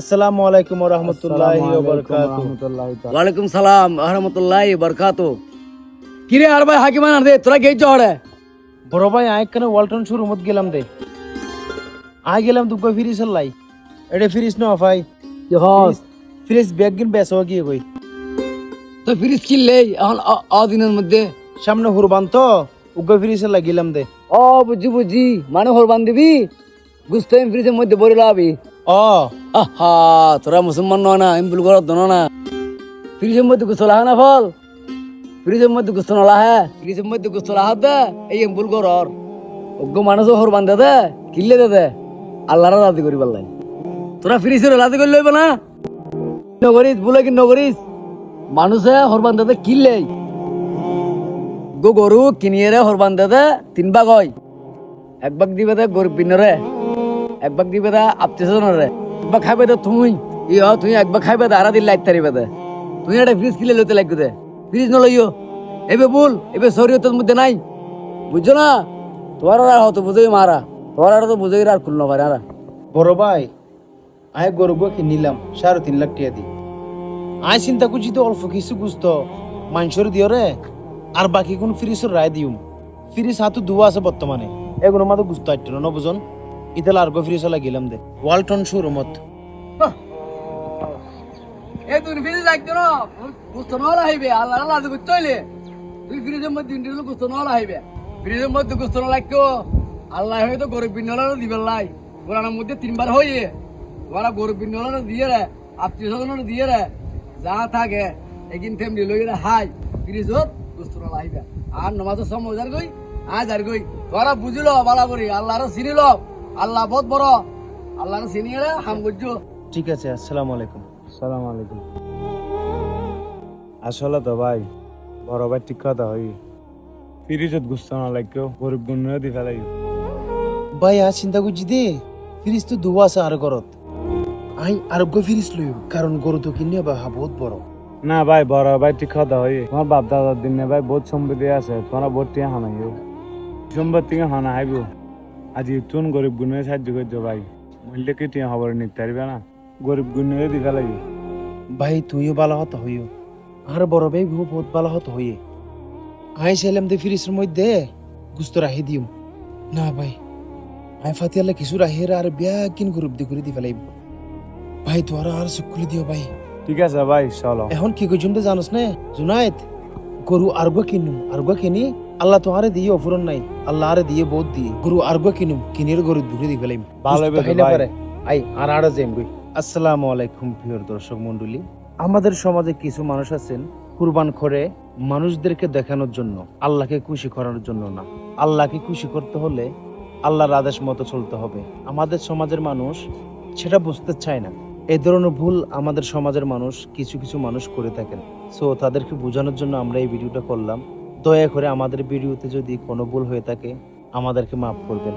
আসসালামু আলাইকুম রহমতুল্লাহি ওয়ালাইকুম সালাম বরকাত কিরে আর ভাই হাকিমান আর দে তোরা বড় ভাই আয় কেন ওয়ালটন শোরুমত গেলাম দে। আয় গেলাম দুগ্গ ফিরিস লাই। এটা ফিরিস ন ভাই। হস ফিরিস ব্যাগ গিন বেসো গিয়ে কই। তো ফ্রিজ কিনলে এখন অ- অদিনের মধ্যে। সামনে হুরবান তো উগ্গ ফিরিস লাই গেলাম দে। ও বুঝি বুঝি। মানে হরবান দিবি? গুস্ত এম ফ্রিজের মধ্যে বড় লাবি। ও, আহা, তোরা মুসলমান নয় না এমপুল ঘর দন না। ফ্রিজের মধ্যে গুস্ত লাহা না ফল? ফ্রিজের মধ্যে গুস্ত নলা হ্যাঁ ফ্রিজের মধ্যে গুস্ত লাহা দে, এই এমপুল ঘর অজ্ঞ মানুষ হরবান দে দে কিনলে দে দে। আল্লাহরা রাজি করি পারলাই তোরা ফ্রিজের রাজি করে লইবে না? নগরিস বলে কি নগরিস মানুষে হরবান দে কিনলেই গো গরু কিনিয়ে রে হরবান দে, তিন ভাগ হয়। এক ভাগ দিবে দে গরিব বিনরে। এক ভাগ দিবে দে আত্মীয় স্বজনরে এক ভাগ খাইবে দে তুই ইয় তুই এক ভাগ খাইবে দে, আরা দিন লাইট তারিবে দে। তুই একটা ফ্রিজ কিনে লইতে লাগবে দে। ফ্রিজ নলইও। এবে বল, এবে শরীয়তের মধ্যে নাই। বুঝছ না? তোমার আর হতো বুঝই মারা। তোমার আর তো বুঝই আর খুলনো পারে আর। বড় ভাই, আয় গরু কি নিলাম, সাড়ে তিন লাখ টাকা দি। আয় চিন্তা করছি তো অল্প কিছু গুস্ত। মাংসর দিও রে। আর বাকি কোন ফ্রিজের রায় দিউম। ফ্রিজ হাতু দুয়া আছে বর্তমানে। এগুলো মাত্র গুস্ত আইট না ইতালে আর গো ফ্রিজ লাগি গেলাম দে। ওয়ালটন শোরুমত এ তুই ফ্রিজ লাগতো না বুঝতো না হইবে আল্লাহ আল্লাহ বুঝতইলে তুই ফ্রিজের মধ্যে ইন্টারভিউ বুঝতো না হইবে ফ্রিজের মধ্যে বুঝতো না লাগতো আল্লাহ হয়তো গরিব বিন্নলারও দিবেন লাই। কোরআনের মধ্যে তিনবার হইয়ে। ওরা গরিব বিন্নলারও দিয়ে রে, আত্মীয় স্বজনেরও দিয়ে রে। যা থাকে একিন ফ্যামিলি লই রে, হাই। ফ্রিজত বুঝতো না লাইবে আর নমাজের সময় গই, আজ আর গই। তোরা বুঝিল, বালা করি, আল্লাহরও চিনিল। আল্লাহ বহুত বড়। আল্লাহর চিনিয়ে রে হাম বুঝছ। ঠিক আছে আসসালামু আলাইকুম। সালাম আলাইকুম। আসলে তো ভাই বড় ভাই ঠিক কথা হই। ফিরিজত গুস্ত না লাগকেও গরিব গুণও দি ফেলাই ভাই আর চিন্তা করছি দে ফ্রিজ তো দুয়া আছে আর ঘরত আই আর গো ফ্রিজ লইব কারণ গরু তো কিনে বা বহুত বড়। না ভাই বড় ভাই ঠিক কথা হই। তোমার বাপ দাদার দিনে ভাই বহুত সম্পত্তি আছে তোমরা বহুত টিয়া হানাইও। সম্পত্তি হানা হাইব। আজি তুন গরিব গুণে সাহায্য করছ ভাই। মহিলা কি টিয়া খবর নিতে পারবে না? গরিব গুণও দি ফেলাই ভাই তুইও ভালো হতো হইও আর বড় ভাই ভু বহুত ভালো হতো হইয়ে আই ছেলাম দে ফ্রিজের মধ্যে। গুস্ত রাহি দিম না ভাই আই ফাতিয়ালে কিছু রাহি আর বিয়া কিন গ্রুপ দি করে দি ফেলাইব ভাই তোরা আর চুপ করে দিও ভাই। ঠিক আছে ভাই চলো। এখন কি কইছুম তো জানোস না? জুনায়েত গরু আরগো কিনুম আরগো কিনি। আল্লাহ তোহারে দিয়ে অফুরন নাই। আল্লাহ আরে দিয়ে বহুত দিয়ে। গরু আরগো কিনুম কিনির গরু ধুরে দি ফেলাইম। ভালো তো। পারে। আই আর আর যাইম গই আসসালামু আলাইকুম প্রিয় দর্শক মণ্ডলী। আমাদের সমাজে কিছু মানুষ আছেন কুরবান করে মানুষদেরকে দেখানোর জন্য আল্লাহকে খুশি করার জন্য না। আল্লাহকে খুশি করতে হলে আল্লাহর আদেশ মতো চলতে হবে। আমাদের সমাজের মানুষ সেটা বুঝতে চায় না। এই ধরনের ভুল আমাদের সমাজের মানুষ কিছু কিছু মানুষ করে থাকেন। সো তাদেরকে বোঝানোর জন্য আমরা এই ভিডিওটা করলাম। দয়া করে আমাদের ভিডিওতে যদি কোনো ভুল হয়ে থাকে আমাদেরকে মাফ করবেন।